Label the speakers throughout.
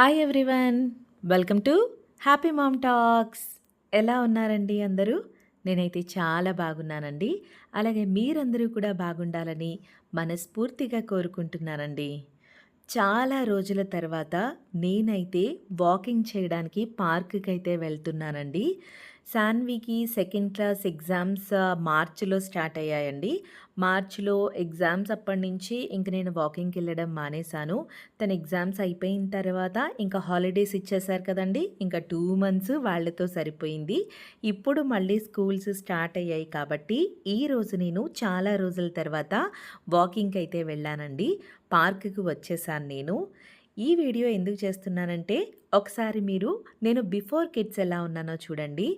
Speaker 1: Hi everyone welcome to happy mom talks ఎలా ఉన్నారండి అందరూ? నేనైతే చాలా బాగున్నానండి. అలాగే మీరందరూ కూడా బాగుండాలని మనస్ఫూర్తిగా కోరుకుంటున్నానండి. చాలా రోజుల తర్వాత నేనైతే వాకింగ్ చేయడానికి పార్క్కి అయితే వెళ్తున్నానండి. శాన్వికి సెకండ్ క్లాస్ ఎగ్జామ్స్ మార్చిలో స్టార్ట్ అయ్యాయండి. మార్చిలో ఎగ్జామ్స్ అప్పటి నుంచి ఇంక నేను వాకింగ్కి వెళ్ళడం మానేశాను. తన ఎగ్జామ్స్ అయిపోయిన తర్వాత ఇంకా హాలిడేస్ ఇచ్చేశారు కదండి. ఇంకా టూ మంత్స్ వాళ్ళతో సరిపోయింది. ఇప్పుడు మళ్ళీ స్కూల్స్ స్టార్ట్ అయ్యాయి కాబట్టి ఈరోజు నేను చాలా రోజుల తర్వాత వాకింగ్కి అయితే వెళ్ళానండి. పార్క్కి వచ్చేసాను నేను. ఈ వీడియో ఎందుకు చేస్తున్నానంటే ఒకసారి మీరు నేను బిఫోర్ కిడ్స్ ఎలా ఉన్నానో చూడండి.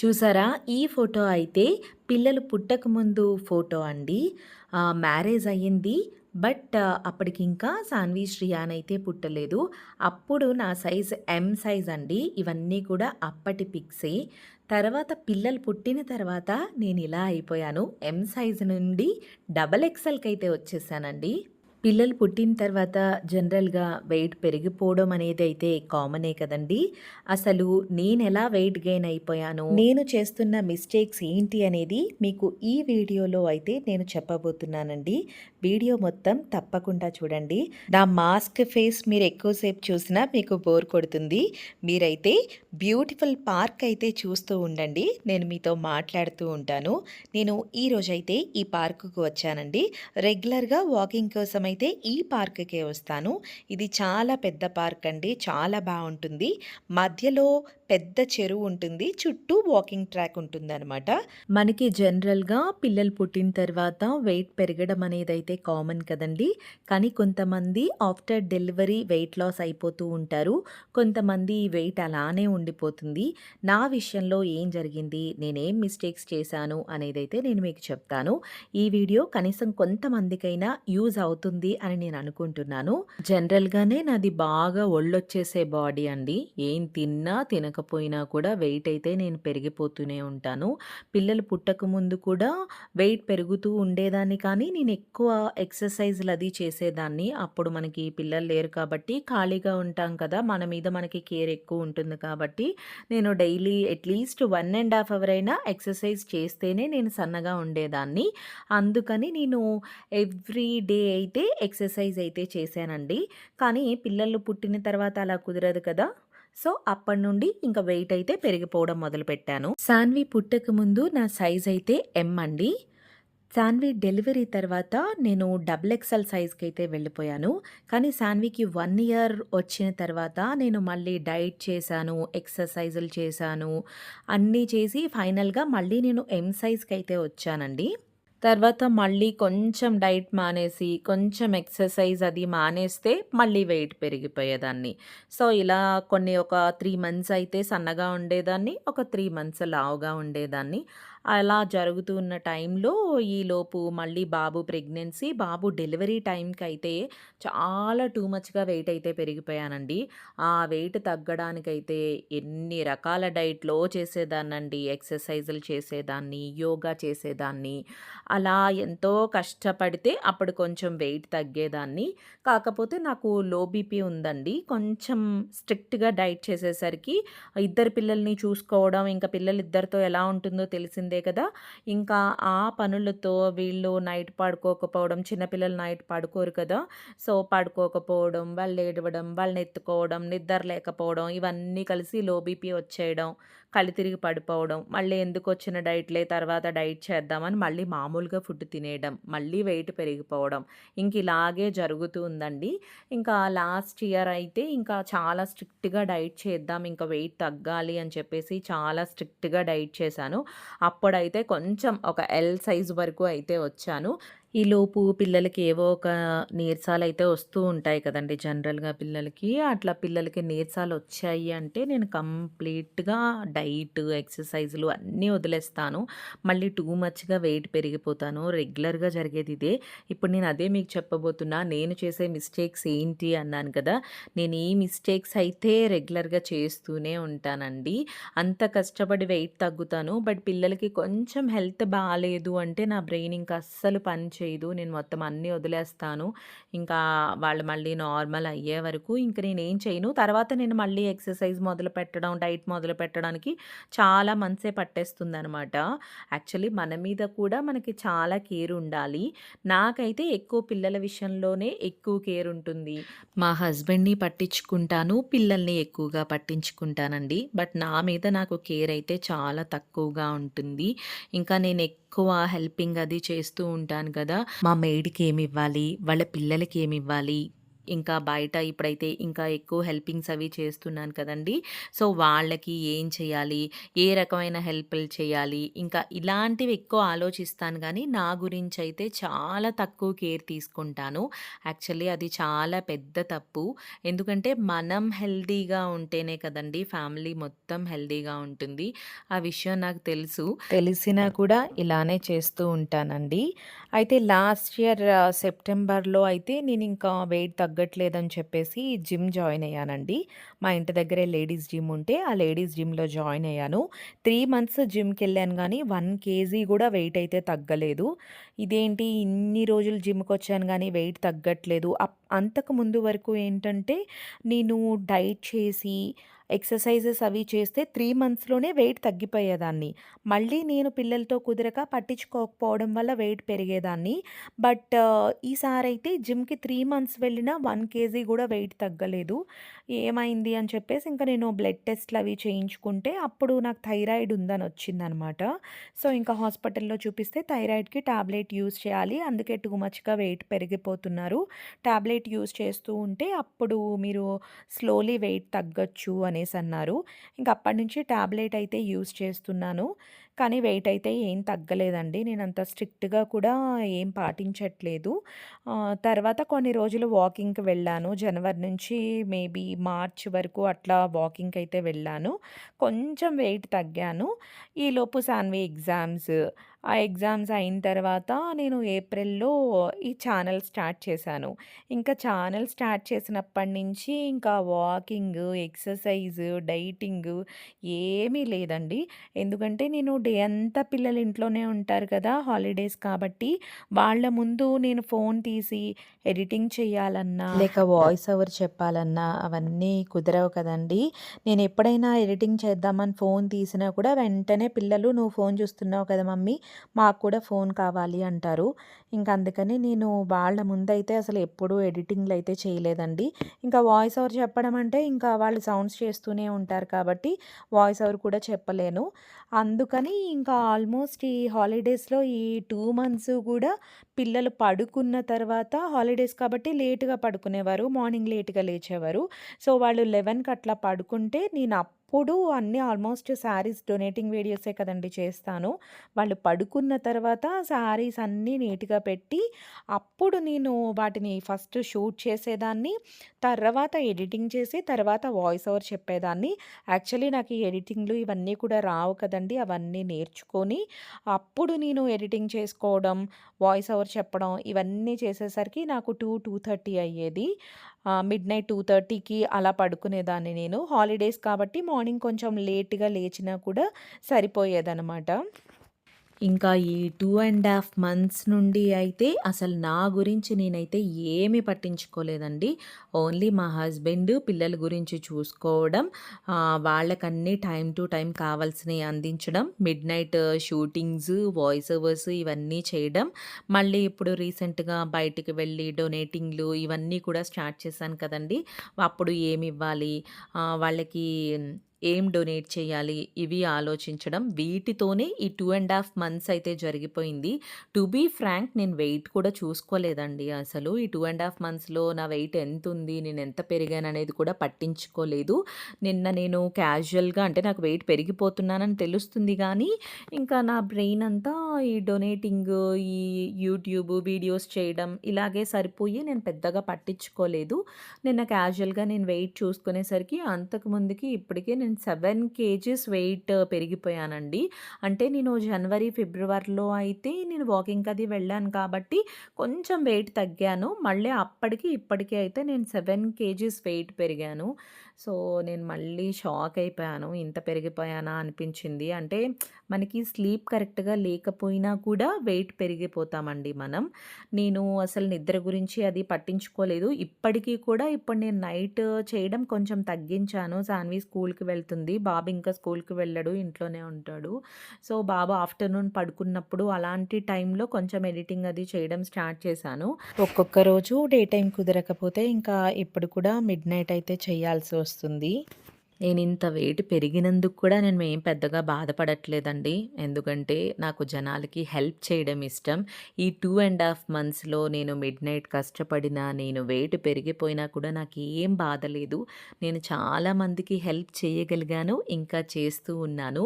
Speaker 1: చూసారా? ఈ ఫోటో అయితే పిల్లలు పుట్టక ముందు ఫోటో అండి. మ్యారేజ్ అయ్యింది. బట్ అప్పటికింకా అప్పటికి ఇంకా సాన్వి శ్రియాన్ అయితే పుట్టలేదు. అప్పుడు నా సైజ్ ఎం సైజ్ అండి. ఇవన్నీ కూడా అప్పటి పిక్సే. తర్వాత పిల్లలు పుట్టిన తర్వాత నేను ఇలా అయిపోయాను. ఎం సైజ్ నుండి డబల్ ఎక్సెల్కి అయితే వచ్చేసానండి. పిల్లలు పుట్టిన తర్వాత జనరల్గా వెయిట్ పెరిగిపోవడం అనేది అయితే కామనే కదండి. అసలు నేను ఎలా వెయిట్ గెయిన్ అయిపోయాను? నేను చేస్తున్న మిస్టేక్స్ ఏంటి అనేది మీకు ఈ వీడియోలో అయితే నేను చెప్పబోతున్నానండి. వీడియో మొత్తం తప్పకుండా చూడండి. నా మాస్క్ ఫేస్ మీరు ఎక్కువసేపు చూసినా మీకు బోర్ కొడుతుంది. మీరైతే బ్యూటిఫుల్ పార్క్ అయితే చూస్తూ ఉండండి. నేను మీతో మాట్లాడుతూ ఉంటాను. నేను ఈ రోజైతే ఈ పార్కుకు వచ్చానండి. రెగ్యులర్గా వాకింగ్ కోసం అయితే ఈ పార్క్కే వస్తాను. ఇది చాలా పెద్ద పార్క్ అండి. చాలా బాగుంటుంది. మధ్యలో పెద్ద చెరువు ఉంటుంది. చుట్టూ వాకింగ్ ట్రాక్ ఉంటుందన్నమాట. మనకి జనరల్గా పిల్లలు పుట్టిన తర్వాత వెయిట్ పెరగడం అనేది అయితే కామన్ కదండి. కానీ కొంతమంది ఆఫ్టర్ డెలివరీ వెయిట్ లాస్ అయిపోతూ ఉంటారు. కొంతమంది వెయిట్ అలానే ఉండిపోతుంది. నా విషయంలో ఏం జరిగింది? నేనేం మిస్టేక్స్ చేశాను? అనేది అయితే నేను మీకు చెప్తాను. ఈ వీడియో కనీసం కొంతమందికైనా యూజ్ అవుతుంది. అని నేను అనుకుంటున్నాను. జనరల్గానే నాది బాగా ఒళ్ళొచ్చేసే బాడీ అండి. ఏం తిన్నా తినకపోయినా కూడా వెయిట్ అయితే నేను పెరిగిపోతూనే ఉంటాను. పిల్లలు పుట్టక ముందు కూడా వెయిట్ పెరుగుతూ ఉండేదాన్ని కానీ నేను ఎక్కువ ఎక్సర్సైజ్లు అది చేసేదాన్ని. అప్పుడు మనకి పిల్లలు లేరు కాబట్టి ఖాళీగా ఉంటాం కదా మన మీద మనకి కేర్ ఎక్కువ ఉంటుంది కాబట్టి నేను daily at least one and half hour అయినా ఎక్సర్సైజ్ చేస్తేనే నేను సన్నగా ఉండేదాన్ని. అందుకని నేను ఎవ్రీ డే అయితే ఎక్సర్సైజ్ అయితే చేశానండి. కానీ పిల్లలు పుట్టిన తర్వాత అలా కుదరదు కదా. సో అప్పటి నుండి ఇంకా వెయిట్ అయితే పెరిగిపోవడం మొదలుపెట్టాను. సాన్వి పుట్టక ముందు నా సైజ్ అయితే ఎం అండి. సాన్వి డెలివరీ తర్వాత నేను డబుల్ ఎక్సెల్ సైజ్కి అయితే వెళ్ళిపోయాను. కానీ సాన్వికి వన్ ఇయర్ వచ్చిన తర్వాత నేను మళ్ళీ డైట్ చేశాను ఎక్సర్సైజులు చేశాను అన్నీ చేసి ఫైనల్గా మళ్ళీ నేను ఎం సైజ్కి అయితే వచ్చానండి. తర్వాత మళ్ళీ కొంచెం డైట్ మానేసి కొంచెం ఎక్సర్సైజ్ అది మానేస్తే మళ్ళీ వెయిట్ పెరిగిపోయేదాన్ని. సో ఇలా కొన్ని ఒక త్రీ మంత్స్ అయితే సన్నగా ఉండేదాన్ని ఒక త్రీ మంత్స్ లావుగా ఉండేదాన్ని. అలా జరుగుతున్న టైంలో ఈలోపు మళ్ళీ బాబు ప్రెగ్నెన్సీ బాబు డెలివరీ టైంకి అయితే చాలా టూ మచ్గా వెయిట్ అయితే పెరిగిపోయానండి. ఆ వెయిట్ తగ్గడానికైతే ఎన్ని రకాల డైట్లో చేసేదాన్నండి ఎక్సర్సైజులు చేసేదాన్ని యోగా చేసేదాన్ని అలా ఎంతో కష్టపడితే అప్పుడు కొంచెం వెయిట్ తగ్గేదాన్ని. కాకపోతే నాకు లో బీపీ ఉందండి. కొంచెం స్ట్రిక్ట్గా డైట్ చేసేసరికి ఇద్దరు పిల్లల్ని చూసుకోవడం ఇంకా పిల్లలిద్దరితో ఎలా ఉంటుందో తెలిసిందే కదా! ఇంకా ఆ పనులతో వీళ్ళు నైట్ పడుకోకపోవడం చిన్నపిల్లలు నైట్ పడుకోరు కదా! సో పడుకోకపోవడం వాళ్ళు ఏడవడం వాళ్ళని ఎత్తుకోవడం నిద్ర లేకపోవడం ఇవన్నీ కలిసి లో బీపీ వచ్చేయడం కళ్ళు తిరిగి పడిపోవడం మళ్ళీ ఎందుకు వచ్చిన డైట్లే తర్వాత డైట్ చేద్దామని మళ్ళీ మామూలుగా ఫుడ్ తినేయడం మళ్ళీ వెయిట్ పెరిగిపోవడం ఇంక ఇలాగే జరుగుతూ ఉందండి. ఇంకా లాస్ట్ ఇయర్ అయితే ఇంకా చాలా స్ట్రిక్ట్గా డైట్ చేద్దాం ఇంకా వెయిట్ తగ్గాలి అని చెప్పేసి చాలా స్ట్రిక్ట్గా డైట్ చేశాను. అప్పుడైతే కొంచెం ఒక ఎల్ సైజ్ వరకు అయితే వచ్చాను. ఈలోపు పిల్లలకి ఏవో ఒక నీరసాలు అయితే వస్తూ ఉంటాయి కదండి జనరల్గా పిల్లలకి. అట్లా పిల్లలకి నీరసాలు వచ్చాయి అంటే నేను కంప్లీట్గా డైట్ ఎక్సర్సైజులు అన్నీ వదిలేస్తాను. మళ్ళీ టూ మచ్గా వెయిట్ పెరిగిపోతాను. రెగ్యులర్గా జరిగేది ఇదే. ఇప్పుడు నేను అదే మీకు చెప్పబోతున్నా. నేను చేసే మిస్టేక్స్ ఏంటి అన్నాను కదా. నేను ఈ మిస్టేక్స్ అయితే రెగ్యులర్గా చేస్తూనే ఉంటానండి. అంత కష్టపడి వెయిట్ తగ్గుతాను. బట్ పిల్లలకి కొంచెం హెల్త్ బాగాలేదు అంటే నా బ్రెయిన్ ఇంకా అస్సలు పని చేయదు. నేను మొత్తం అన్నీ వదిలేస్తాను. ఇంకా వాళ్ళు మళ్ళీ నార్మల్ అయ్యే వరకు ఇంక ఏం చేయను. తర్వాత నేను మళ్ళీ ఎక్సర్సైజ్ మొదలు పెట్టడం డైట్ మొదలు పెట్టడానికి చాలా మంత్సే పట్టేస్తుందనమాట. యాక్చువల్లీ మన మీద కూడా మనకి చాలా కేర్ ఉండాలి. నాకైతే ఎక్కువ పిల్లల విషయంలోనే ఎక్కువ కేర్ ఉంటుంది. మా హస్బెండ్‌ని పట్టించుకుంటాను. పిల్లల్ని ఎక్కువగా పట్టించుకుంటానండి. బట్ నా మీద నాకు కేర్ అయితే చాలా తక్కువగా ఉంటుంది. ఇంకా నేను ఎక్కువ హెల్పింగ్ అది చేస్తూ ఉంటాను కదా! మా మేడికి ఏమి ఇవ్వాలి? వాళ్ళ పిల్లలకి ఏమి ఇవ్వాలి? ఇంకా బయట ఇప్పుడైతే ఇంకా ఎక్కువ హెల్పింగ్స్ అవి చేస్తున్నాను కదండీ! సో, వాళ్ళకి ఏం చేయాలి? ఏ రకమైన హెల్ప్‌లు చేయాలి? ఇంకా ఇలాంటివి ఎక్కువ ఆలోచిస్తాను కానీ నా గురించి అయితే చాలా తక్కువ కేర్ తీసుకుంటాను. యాక్చువల్లీ అది చాలా పెద్ద తప్పు. ఎందుకంటే మనం హెల్దీగా ఉంటేనే కదండీ ఫ్యామిలీ మొత్తం హెల్దీగా ఉంటుంది. ఆ విషయం నాకు తెలుసు. తెలిసినా కూడా ఇలానే చేస్తూ ఉంటానండి. అయితే లాస్ట్ ఇయర్ సెప్టెంబర్‌లో అయితే నేను ఇంకా వెయిట్ తగ్గట్లేదని చెప్పేసి జిమ్ జాయిన్ అయ్యానండి. మా ఇంటి దగ్గరే లేడీస్ జిమ్ ఉంటే, ఆ లేడీస్ జిమ్‌లో జాయిన్ అయ్యాను. త్రీ మంత్స్ జిమ్కి వెళ్ళాను కానీ వన్ కేజీ కూడా వెయిట్ అయితే తగ్గలేదు. ఇదేంటి ఇన్ని రోజులు జిమ్‌కొచ్చాను కానీ వెయిట్ తగ్గట్లేదు. అప్ అంతకు ముందు వరకు ఏంటంటే, నేను డైట్ చేసి, ఎక్సర్సైజెస్ అవి చేస్తే త్రీ మంత్స్‌లోనే వెయిట్ తగ్గిపోయేదాన్ని. మళ్ళీ నేను పిల్లలతో కుదరక పట్టించుకోకపోవడం వల్ల వెయిట్ పెరిగేదాన్ని. బట్ ఈసారి అయితే జిమ్‌కి త్రీ మంత్స్ వెళ్ళినా వన్ కేజీ కూడా వెయిట్ తగ్గలేదు. ఏమైంది అని చెప్పేసి ఇంకా నేను బ్లడ్ టెస్ట్‌లు అవి చేయించుకుంటే అప్పుడు నాకు థైరాయిడ్ ఉందని వచ్చిందనమాట. సో, ఇంకా హాస్పిటల్‌లో చూపిస్తే థైరాయిడ్‌కి టాబ్లెట్ యూస్ చేయాలి. అందుకే టూ మచ్‌గా వెయిట్ పెరిగిపోతున్నారు. టాబ్లెట్ యూస్ చేస్తూ ఉంటే అప్పుడు మీరు స్లోలీ వెయిట్ తగ్గొచ్చు అనేసన్నారు. ఇంక అప్పటినుంచి టాబ్లెట్ అయితే యూజ్ చేస్తున్నాను. కానీ వెయిట్ అయితే ఏం తగ్గలేదండి. నేను అంత స్ట్రిక్ట్‌గా కూడా ఏం పాటించట్లేదు. తర్వాత కొన్ని రోజులు వాకింగ్‌కి వెళ్ళాను. జనవరి నుంచి మేబీ మార్చ్ వరకు అట్లా వాకింగ్‌కయితే వెళ్ళాను. కొంచెం వెయిట్ తగ్గాను. ఈలోపు సాన్వి ఎగ్జామ్స్. ఆ ఎగ్జామ్స్ అయిన తర్వాత నేను ఏప్రిల్‌లో ఈ ఛానల్ స్టార్ట్ చేశాను. ఇంకా ఛానల్ స్టార్ట్ చేసినప్పటి నుంచి ఇంకా వాకింగ్ ఎక్సర్సైజ్ డైటింగ్ ఏమీ లేదండి. ఎందుకంటే నేను డే అంతా పిల్లలు ఇంట్లోనే ఉంటారు కదా! హాలిడేస్ కాబట్టి, వాళ్ళ ముందు నేను ఫోన్ తీసి ఎడిటింగ్ చేయాలన్నా, లేక వాయిస్ ఓవర్ చెప్పాలన్నా అవన్నీ కుదరవు కదండీ! నేనెప్పుడైనా ఎడిటింగ్ చేద్దామని ఫోన్ తీసినా కూడా వెంటనే పిల్లలు "నువ్వు ఫోన్ చూస్తున్నావు కదా మమ్మీ! మాకు కూడా ఫోన్ కావాలి" అంటారు. ఇంకా అందుకని నేను వాళ్ళ ముందైతే అసలు ఎప్పుడూ ఎడిటింగ్‌లయితే చేయలేదండి. ఇంకా వాయిస్ ఓవర్ చెప్పడం అంటే ఇంకా వాళ్ళు సౌండ్స్ చేస్తూనే ఉంటారు కాబట్టి వాయిస్ ఓవర్ కూడా చెప్పలేను. అందుకని ఇంకా ఆల్మోస్ట్ ఈ హాలిడేస్‌లో ఈ టూ మంత్స్ కూడా పిల్లలు పడుకున్న తర్వాత హాలిడేస్ కాబట్టి లేటుగా పడుకునేవారు. మార్నింగ్ లేట్‌గా లేచేవారు. సో, వాళ్ళు 11కి అట్లా పడుకుంటే నేను అప్పుడు అన్నీ ఆల్మోస్ట్ శారీస్ డొనేటింగ్ వీడియోసే కదండి చేస్తాను. వాళ్ళు పడుకున్న తర్వాత శారీస్ అన్నీ నీట్‌గా పెట్టి, అప్పుడు నేను వాటిని ఫస్ట్ షూట్ చేసేదాన్ని. తర్వాత ఎడిటింగ్ చేసి, తర్వాత వాయిస్ ఓవర్ చెప్పేదాన్ని. యాక్చువల్లీ నాకు ఈ ఎడిటింగ్‌లు ఇవన్నీ కూడా రావు కదండి అవన్నీ నేర్చుకొని, అప్పుడు నేను ఎడిటింగ్ చేసుకోవడం, వాయిస్ ఓవర్ చెప్పడం ఇవన్నీ చేసేసరికి నాకు 2, 2:30 అయ్యేది. మిడ్ నైట్ టూ థర్టీకి అలా పడుకునేదాన్ని నేను. హాలిడేస్ కాబట్టి మార్నింగ్ కొంచెం లేట్‌గా లేచినా కూడా సరిపోయేదనమాట. ఇంకా ఈ టూ అండ్ హాఫ్ మంత్స్ నుండి అయితే అసలు నా గురించి నేనైతే ఏమీ పట్టించుకోలేదండి. ఓన్లీ మా హస్బెండ్, పిల్లల గురించి చూసుకోవడం, వాళ్ళకన్నీ టైం టు టైం కావాల్సినవి అందించడం, midnight shootings, voice overs ఇవన్నీ చేయడం. మళ్ళీ ఇప్పుడు రీసెంట్‌గా బయటికి వెళ్ళి డొనేటింగ్‌లు ఇవన్నీ కూడా స్టార్ట్ చేశాను కదండీ! అప్పుడు ఏమివ్వాలి? ఇవ్వాలి వాళ్ళకి ఏం డొనేట్ చేయాలి? ఇవి ఆలోచించడం. వీటితోనే ఈ టూ అండ్ హాఫ్ మంత్స్ అయితే జరిగిపోయింది. టు బీ ఫ్రాంక్ నేను వెయిట్ కూడా చూసుకోలేదండి అసలు. ఈ టూ అండ్ హాఫ్ మంత్స్‌లో నా వెయిట్ ఎంత ఉంది నేను ఎంత పెరిగాను అనేది కూడా పట్టించుకోలేదు. నిన్న నేను క్యాజువల్‌గా అంటే నాకు వెయిట్ పెరిగిపోతున్నానని తెలుస్తుంది కానీ ఇంకా నా బ్రెయిన్ అంతా ఈ డొనేటింగ్, ఈ యూట్యూబ్ వీడియోస్ చేయడం ఇలాగే సరిపోయి నేను పెద్దగా పట్టించుకోలేదు. నిన్న క్యాజువల్‌గా నేను వెయిట్ చూసుకునేసరికి అంతకు ముందుకి ఇప్పటికే నేను సెవెన్ కేజీస్ వెయిట్ పెరిగిపోయానండి. అంటే నేను జనవరి, ఫిబ్రవరిలో అయితే నేను వాకింగ్‌కి అది వెళ్ళాను కాబట్టి కొంచెం వెయిట్ తగ్గాను. మళ్ళీ అప్పటికి, ఇప్పటికీ అయితే నేను సెవెన్ కేజీస్ వెయిట్ పెరిగాను. సో నేను మళ్ళీ షాక్ అయిపోయాను ఇంత పెరిగిపోయానా అనిపించింది అంటే మనకి స్లీప్ కరెక్ట్గా లేకపోయినా కూడా వెయిట్ పెరిగిపోతామండి మనం నేను అసలు నిద్ర గురించి అది పట్టించుకోలేదు ఇప్పటికీ కూడా ఇప్పుడు నేను నైట్ చేయడం కొంచెం తగ్గించాను సాన్వి స్కూల్కి వెళ్తుంది. బాబు ఇంకా స్కూల్కి వెళ్ళడు ఇంట్లోనే ఉంటాడు. సో బాబు ఆఫ్టర్నూన్ పడుకున్నప్పుడు అలాంటి టైంలో కొంచెం ఎడిటింగ్ అది చేయడం స్టార్ట్ చేశాను. ఒక్కొక్క రోజు డే టైం కుదరకపోతే ఇంకా ఇప్పుడు కూడా మిడ్ నైట్ అయితే చేయాల్సి వస్తుంది. నేను ఇంత వెయిట్ పెరిగినందుకు కూడా నేను ఏం పెద్దగా బాధపడట్లేదండి. ఎందుకంటే నాకు జనాలకి హెల్ప్ చేయడం ఇష్టం. ఈ టూ అండ్ హాఫ్ మంత్స్లో నేను మిడ్ నైట్ కష్టపడినా నేను వెయిట్ పెరిగిపోయినా కూడా నాకు ఏం బాధ లేదు నేను చాలామందికి హెల్ప్ చేయగలిగాను ఇంకా చేస్తూ ఉన్నాను.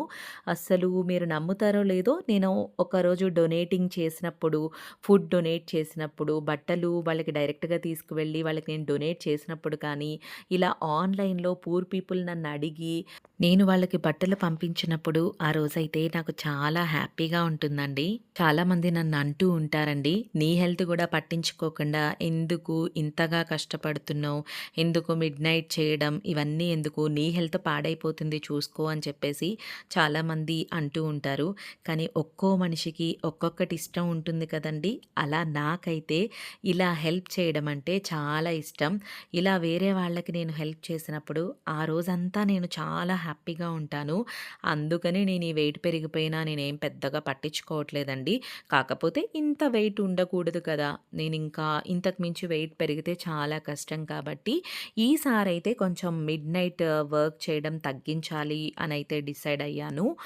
Speaker 1: అస్సలు మీరు నమ్ముతారో లేదో నేను ఒకరోజు డొనేటింగ్ చేసినప్పుడు ఫుడ్ డొనేట్ చేసినప్పుడు బట్టలు వాళ్ళకి డైరెక్ట్గా తీసుకువెళ్ళి వాళ్ళకి నేను డొనేట్ చేసినప్పుడు కానీ ఇలా ఆన్లైన్లో పూర్ పీపుల్ నన్ను నన్ను అడిగి నేను వాళ్ళకి బట్టలు పంపించినప్పుడు ఆ రోజైతే నాకు చాలా హ్యాపీగా ఉంటుందండి. చాలామంది నన్ను అంటూ ఉంటారండి నీ హెల్త్ కూడా పట్టించుకోకుండా ఎందుకు ఇంతగా కష్టపడుతున్నావు? ఎందుకు మిడ్ నైట్ చేయడం? ఇవన్నీ ఎందుకు? నీ హెల్త్ పాడైపోతుంది చూసుకో అని చెప్పేసి చాలామంది అంటూ ఉంటారు. కానీ ఒక్కో మనిషికి ఒక్కొక్కటి ఇష్టం ఉంటుంది కదండి. అలా నాకైతే ఇలా హెల్ప్ చేయడం అంటే చాలా ఇష్టం. ఇలా వేరే వాళ్ళకి నేను హెల్ప్ చేసినప్పుడు ఆ రోజంతా నేను చాలా హ్యాపీగా ఉంటాను. అందుకని నేను ఈ వెయిట్ పెరిగిపోయినా నేనేం పెద్దగా పట్టించుకోవట్లేదండి. కాకపోతే ఇంత వెయిట్ ఉండకూడదు కదా. నేను ఇంకా ఇంతకు మించి వెయిట్ పెరిగితే చాలా కష్టం కాబట్టి ఈసారి అయితే కొంచెం మిడ్ నైట్ వర్క్ చేయడం తగ్గించాలి అని అయితే డిసైడ్ అయ్యాను.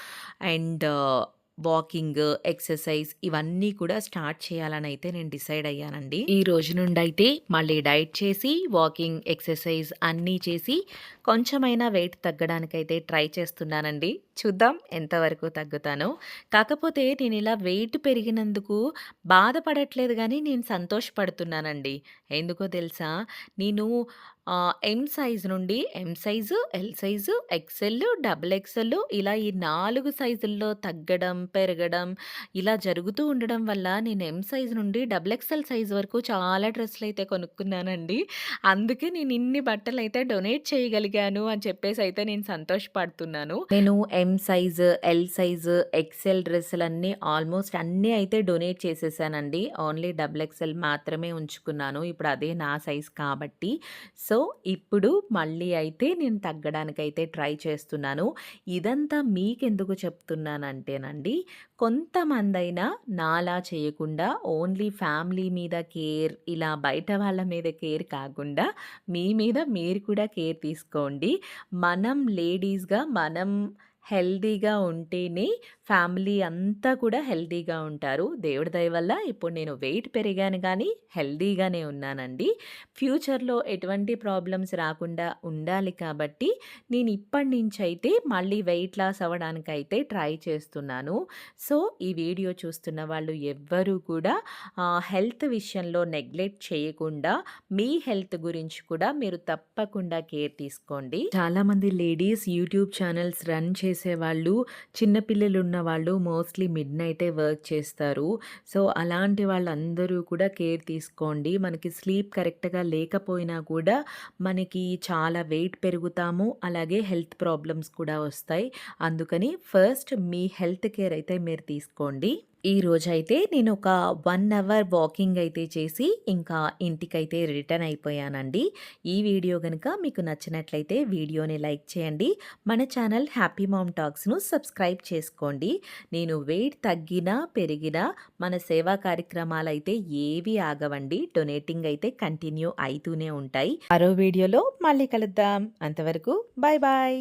Speaker 1: అండ్ వాకింగ్ ఎక్సర్సైజ్ ఇవన్నీ కూడా స్టార్ట్ చేయాలని అయితే నేను డిసైడ్ అయ్యానండి. ఈ రోజు నుండి అయితే మళ్ళీ డైట్ చేసి వాకింగ్ ఎక్సర్సైజ్ అన్నీ చేసి కొంచెమైనా వెయిట్ తగ్గడానికైతే ట్రై చేస్తున్నానండి. చూద్దాం ఎంతవరకు తగ్గుతానో. కాకపోతే నేను ఇలా వెయిట్ పెరిగినందుకు బాధపడట్లేదు కానీ నేను సంతోషపడుతున్నానండి. ఎందుకో తెలుసా? నేను ఎం సైజ్ నుండి M size L size XL double XL ఇలా ఈ నాలుగు సైజుల్లో తగ్గడం పెరగడం ఇలా జరుగుతూ ఉండడం వల్ల నేను ఎం సైజ్ నుండి డబుల్ ఎక్సెల్ సైజ్ వరకు చాలా డ్రెస్సులు అయితే కొనుక్కున్నానండి. అందుకే నేను ఇన్ని బట్టలు అయితే డొనేట్ చేయగలిగాను అని చెప్పేసి అయితే నేను సంతోషపడుతున్నాను. నేను M size L size XL డ్రెస్సులు అన్నీ ఆల్మోస్ట్ అన్నీ అయితే డొనేట్ చేసేసానండి. ఓన్లీ డబుల్ ఎక్సెల్ మాత్రమే ఉంచుకున్నాను. ఇప్పుడు అదే నా సైజ్ కాబట్టి. సో ఇప్పుడు మళ్ళీ అయితే నేను తగ్గడానికైతే ట్రై చేస్తున్నాను. ఇదంతా మీకెందుకు చెప్తున్నానంటేనండి కొంతమందైనా నాలా చేయకుండా ఓన్లీ ఫ్యామిలీ మీద కేర్ ఇలా బయట వాళ్ళ మీద కేర్ కాకుండా మీ మీద మీరు కూడా కేర్ తీసుకోండి. మనం లేడీస్గా మనం హెల్తీగా ఉంటేనే ఫ్యామిలీ అంతా కూడా హెల్దీగా ఉంటారు. దేవుడి దయ వల్ల ఇప్పుడు నేను వెయిట్ పెరిగాను కానీ హెల్తీగానే ఉన్నానండి. ఫ్యూచర్లో ఎటువంటి ప్రాబ్లమ్స్ రాకుండా ఉండాలి కాబట్టి నేను ఇప్పటి నుంచి అయితే మళ్ళీ వెయిట్ లాస్ అవ్వడానికైతే ట్రై చేస్తున్నాను. సో ఈ వీడియో చూస్తున్న వాళ్ళు ఎవ్వరూ కూడా హెల్త్ విషయంలో నెగ్లెక్ట్ చేయకుండా మీ హెల్త్ గురించి కూడా మీరు తప్పకుండా కేర్ తీసుకోండి. చాలామంది లేడీస్ యూట్యూబ్ ఛానల్స్ రన్ చేసేవాళ్ళు చిన్నపిల్లలు ఉన్న వాళ్ళు మోస్ట్లీ మిడ్ నైటే వర్క్ చేస్తారు. సో అలాంటి వాళ్ళందరూ కూడా కేర్ తీసుకోండి. మనకి స్లీప్ కరెక్ట్గా లేకపోయినా కూడా మనకి చాలా వెయిట్ పెరుగుతాము. అలాగే హెల్త్ ప్రాబ్లమ్స్ కూడా వస్తాయి. అందుకని ఫస్ట్ మీ హెల్త్ కేర్ అయితే మీరు తీసుకోండి. ఈ రోజైతే నేను ఒక వన్ అవర్ వాకింగ్ అయితే చేసి ఇంకా ఇంటికైతే రిటర్న్ అయిపోయానండి. ఈ వీడియో కనుక మీకు నచ్చినట్లయితే వీడియోని లైక్ చేయండి. మన ఛానల్ హ్యాపీ మామ్ టాక్స్ను సబ్స్క్రైబ్ చేసుకోండి. నేను వెయిట్ తగ్గినా పెరిగినా మన సేవా కార్యక్రమాలు అయితే ఏవి ఆగవండి. డొనేటింగ్ అయితే కంటిన్యూ అవుతూనే ఉంటాయి. మరో వీడియోలో మళ్ళీ కలుద్దాం. అంతవరకు బాయ్ బాయ్